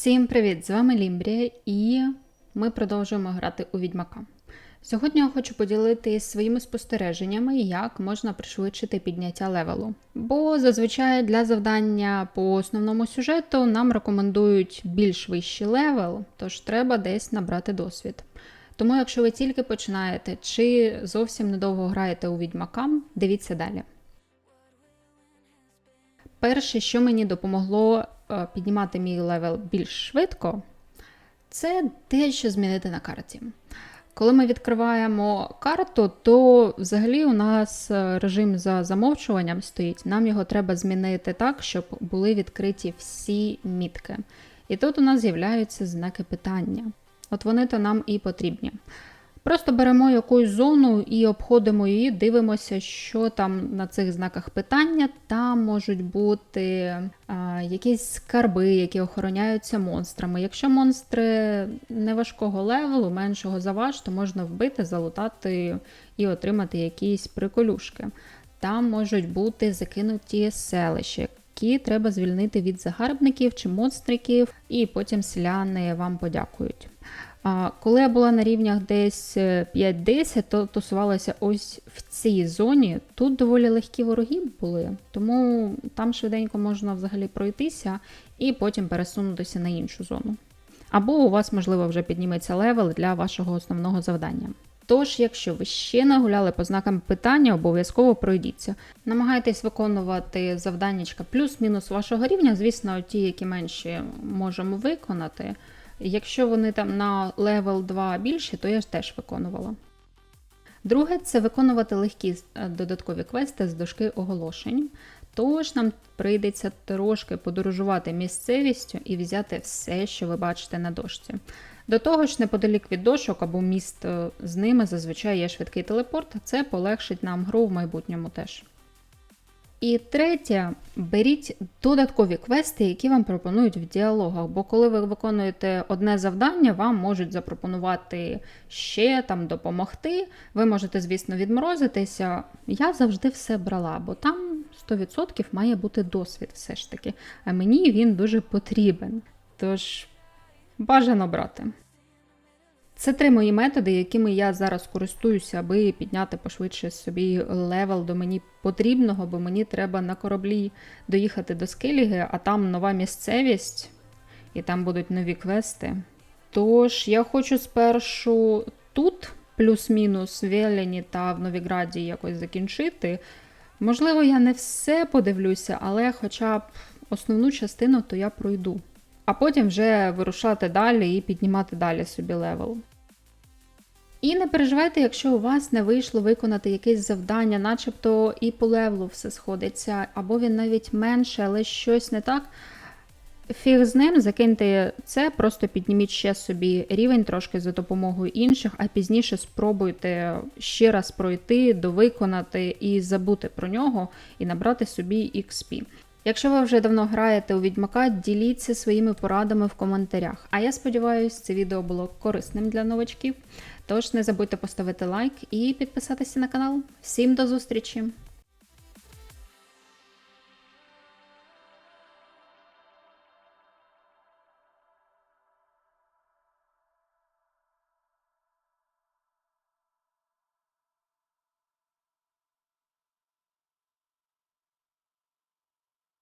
Всім привіт! З вами Лімбрія, і ми продовжуємо грати у Відьмака. Сьогодні я хочу поділитися своїми спостереженнями, як можна пришвидшити підняття левелу. Бо зазвичай для завдання по основному сюжету нам рекомендують більш вищий левел, тож треба десь набрати досвід. Тому, якщо ви тільки починаєте чи зовсім недовго граєте у відьмака, дивіться далі. Перше, що мені допомогло піднімати мій левел більш швидко, це дещо змінити на карті. Коли ми відкриваємо карту, то взагалі у нас е, режим за замовчуванням стоїть. Нам його треба змінити так, щоб були відкриті всі мітки. І тут у нас з'являються знаки питання. От вони то нам і потрібні. Просто беремо якусь зону і обходимо її, дивимося, що там на цих знаках питання. Там можуть бути а, якісь скарби, які охороняються монстрами. Якщо монстри неважкого левелу, меншого за ваш, то можна вбити, залутати і отримати якісь приколюшки. Там можуть бути закинуті селища, які треба звільнити від загарбників чи монстриків, і потім селяни вам подякують. Коли я була на рівнях десь 5-10, то тусувалася ось в цій зоні. Тут доволі легкі вороги були, тому там швиденько можна взагалі пройтися і потім пересунутися на іншу зону. Або у вас, можливо, вже підніметься левел для вашого основного завдання. Тож, якщо ви ще не гуляли по знакам питання, обов'язково пройдіться. Намагайтесь виконувати завданнячка плюс-мінус вашого рівня, звісно, ті, які менші можемо виконати. Якщо вони там на левел 2 більші, то я ж теж виконувала. Друге, це виконувати легкі е, додаткові квести з дошки оголошень. Тож нам прийдеться трошки подорожувати місцевістю і взяти все, що ви бачите на дошці. До того ж, неподалік від дошок або міст е, з ними зазвичай є швидкий телепорт, це полегшить нам гру в майбутньому теж. І третє, беріть додаткові квести, які вам пропонують в діалогах. Бо коли ви виконуєте одне завдання, вам можуть запропонувати ще там допомогти. Ви можете, звісно, відморозитися. Я завжди все брала, бо там 100% має бути досвід все ж таки. А мені він дуже потрібен. Тож бажано брати. Це три мої методи, якими я зараз користуюся, аби підняти пошвидше собі левел до мені потрібного, бо мені треба на кораблі доїхати до Скеліги, а там нова місцевість, і там будуть нові квести. Тож я хочу спершу тут, плюс-мінус в Велені та в Новіграді якось закінчити. Можливо, я не все подивлюся, але хоча б основну частину то я пройду. А потім вже вирушати далі і піднімати далі собі левел. І не переживайте, якщо у вас не вийшло виконати якесь завдання, начебто і по левелу все сходиться, або він навіть менше, але щось не так. Фіг з ним, закиньте це, просто підніміть ще собі рівень трошки за допомогою інших, а пізніше спробуйте ще раз пройти, довиконати і забути про нього, і набрати собі XP. Якщо ви вже давно граєте у відьмака, діліться своїми порадами в коментарях. А я сподіваюся, це відео було корисним для новачків. Тож не забудьте поставити лайк і підписатися на канал. Всім до зустрічі!